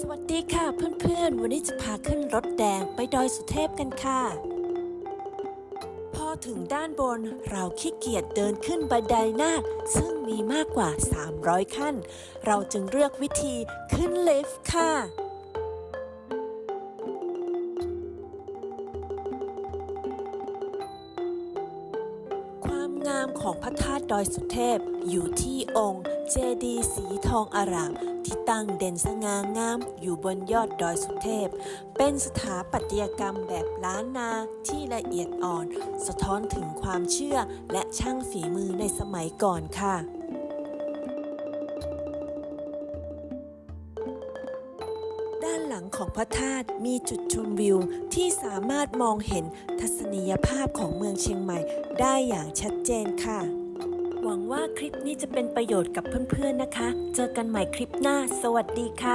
สวัสดีค่ะเพื่อนๆ วันนี้จะพาขึ้นรถแดงไปดอยสุเทพกันค่ะ พอถึงด้านบนเราขี้เกียจเดินขึ้นบันไดนาคซึ่งมีมากกว่า 300 ขั้น เราจึงเลือกวิธีขึ้นลิฟต์ค่ะ ความงามของพระธาตุดอยสุเทพอยู่ที่องค์ เจดีย์สีทองอารามที่ตั้งเด่นสง่างามอยู่บนยอดดอยสุเทพ เป็นสถาปัตยกรรมแบบล้านนาที่ละเอียดอ่อน สะท้อนถึงความเชื่อและช่างฝีมือในสมัยก่อนค่ะด้านหลังของพระธาตุมีจุดชมวิวที่สามารถมองเห็นทัศนียภาพของเมืองเชียงใหม่ได้อย่างชัดเจนค่ะ หวังว่าคลิปนี้จะเป็นประโยชน์กับเพื่อนๆนะคะ เจอกันใหม่คลิปหน้า สวัสดีค่ะ